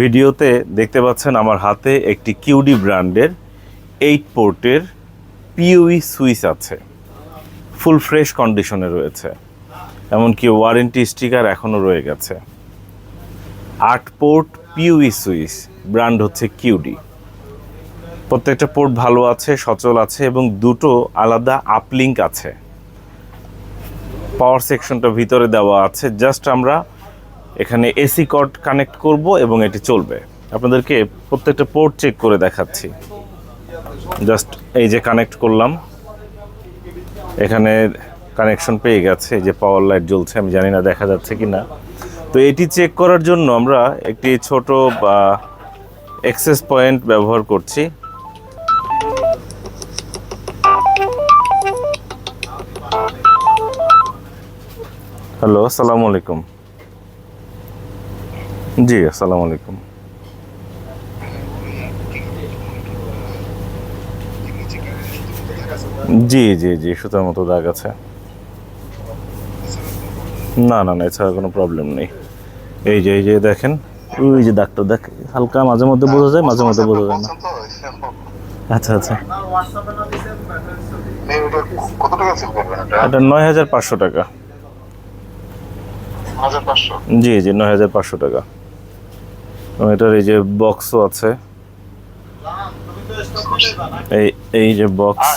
ভিডিওতে দেখতে পাচ্ছেন আমার হাতে একটি কিউডি ব্র্যান্ডের এইট পোর্টের পিওই সুইচ আছে। ফুল ফ্রেশ কন্ডিশনে রয়েছে। এমনকি ওয়ারেন্টি স্টিকার এখনও রয়ে গেছে। আট পোর্ট পিওই সুইচ, ব্র্যান্ড হচ্ছে কিউডি। প্রত্যেকটা পোর্ট ভালো আছে, সচল আছে এবং দুটো আলাদা আপলিঙ্ক আছে। পাওয়ার সেকশনটা ভিতরে দেওয়া আছে। জাস্ট আমরা এখানে এসি কর্ড কানেক্ট করব এবং এটি চলবে। আপনাদেরকে প্রত্যেকটা পোর্ট চেক করে দেখাচ্ছি। জাস্ট এই যে কানেক্ট করলাম। এখানে কানেকশন পেয়ে গেছে যে পাওয়ার লাইট জ্বলছে, আমি জানি না দেখা যাচ্ছে কি না তো এটি চেক করার জন্য আমরা একটি ছোট, বা এক্সেস পয়েন্ট ব্যবহার করছি। হ্যালো আসসালামু আলাইকুম। জি আসসালামু আলাইকুম। জি জি জি সুতার মতো দাগ আছে। না না না এছাড়া কোনো প্রবলেম নেই। এই যে এই যে দেখেন ওই যে দাগটা দেখ হালকা মাঝে মধ্যে বোঝা যায় মাঝে মধ্যে বোঝা যায় না। আচ্ছা আচ্ছা। এটা নয় হাজার পাঁচশো টাকা। জি জি নয় হাজার পাঁচশো টাকা। এটার এই যে বক্সও আছে। এই এই যে বক্স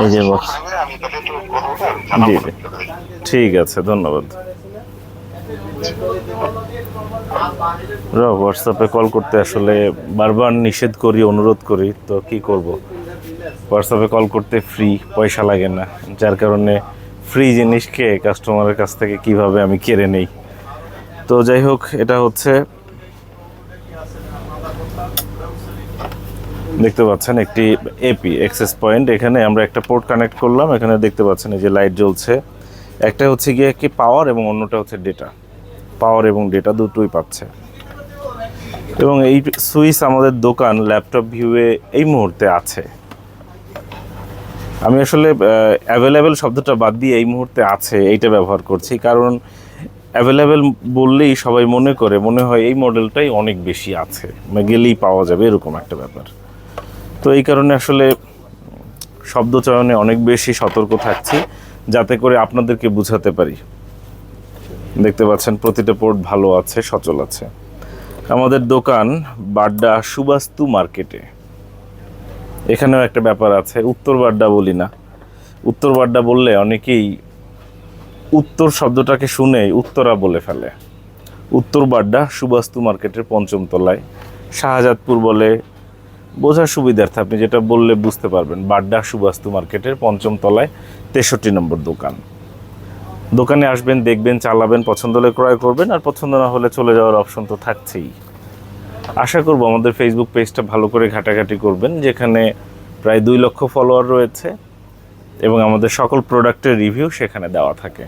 এই যে বক্স জি জি। ঠিক আছে, ধন্যবাদ। হোয়াটসঅ্যাপে কল করতে আসলে বারবার নিষেধ করি, অনুরোধ করি, তো কি করব? হোয়াটসঅ্যাপে কল করতে ফ্রি পয়সা লাগে না। যার কারণে ফ্রি জিনিসকে কাস্টমারের কাছ থেকে কীভাবে আমি কেড়ে নেই? তো যাই হোক, এটা হচ্ছে দেখতে পাচ্ছেন একটি এপি এক্সেস পয়েন্ট এখানে আমরা একটা পোর্ট কানেক্ট করলাম, এখানে দেখতে পাচ্ছেন এই যে লাইট জ্বলছে। একটা হচ্ছে গিয়ে কি পাওয়ার এবং অন্যটা হচ্ছে ডেটা পাওয়ার এবং ডেটা দুটোই পাচ্ছে। এবং এই সুইচ আমাদের দোকান ল্যাপটপ ভিউয়ে এই মুহূর্তে আছে। আমি আসলে অ্যাভেলেবেল শব্দটা বাদ দিয়ে এই মুহূর্তে আছে, এইটা ব্যবহার করছি। কারণ অ্যাভেলেবেল বললেই সবাই মনে করে, মনে হয় এই মডেলটাই অনেক বেশি আছে। গেলেই পাওয়া যাবে, এরকম একটা ব্যাপার। তো এই কারণে আসলে শব্দ চয়নে অনেক বেশি সতর্ক থাকছি, যাতে করে আপনাদেরকে বুঝাতে পারি। দেখতে পাচ্ছেন, প্রতিটা পোর্ট ভালো আছে, সচল আছে। আমাদের দোকান বাড্ডা সুবাস্তু মার্কেটে। এখানেও একটা ব্যাপার আছে, উত্তর বাড্ডা বলি না। উত্তর বাড্ডা বললে অনেকেই উত্তর শব্দটাকে শুনে উত্তরা বলে ফেলে। উত্তর বাড্ডা সুবাস্তু মার্কেটের পঞ্চম তলায়। শাহজাদপুর বলে বোঝার সুবিধার্থে আপনি যেটা বললে বুঝতে পারবেন, বাড্ডা সুবাস্তু মার্কেটের পঞ্চম তলায় তেষট্টি নম্বর দোকান। দোকানে আসবেন, দেখবেন, চালাবেন, পছন্দ হলে ক্রয় করবেন, আর পছন্দ না হলে চলে যাওয়ার অপশন তো থাকছেই। আশা করব আমাদের ফেসবুক পেজটা ভালো করে ঘাটাঘাটি করবেন, যেখানে প্রায় দুই লক্ষ ফলোয়ার রয়েছে। এবং আমাদের সকল প্রোডাক্টের রিভিউ সেখানে দেওয়া থাকে।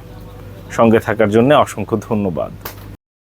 সঙ্গে থাকার জন্য অসংখ্য ধন্যবাদ।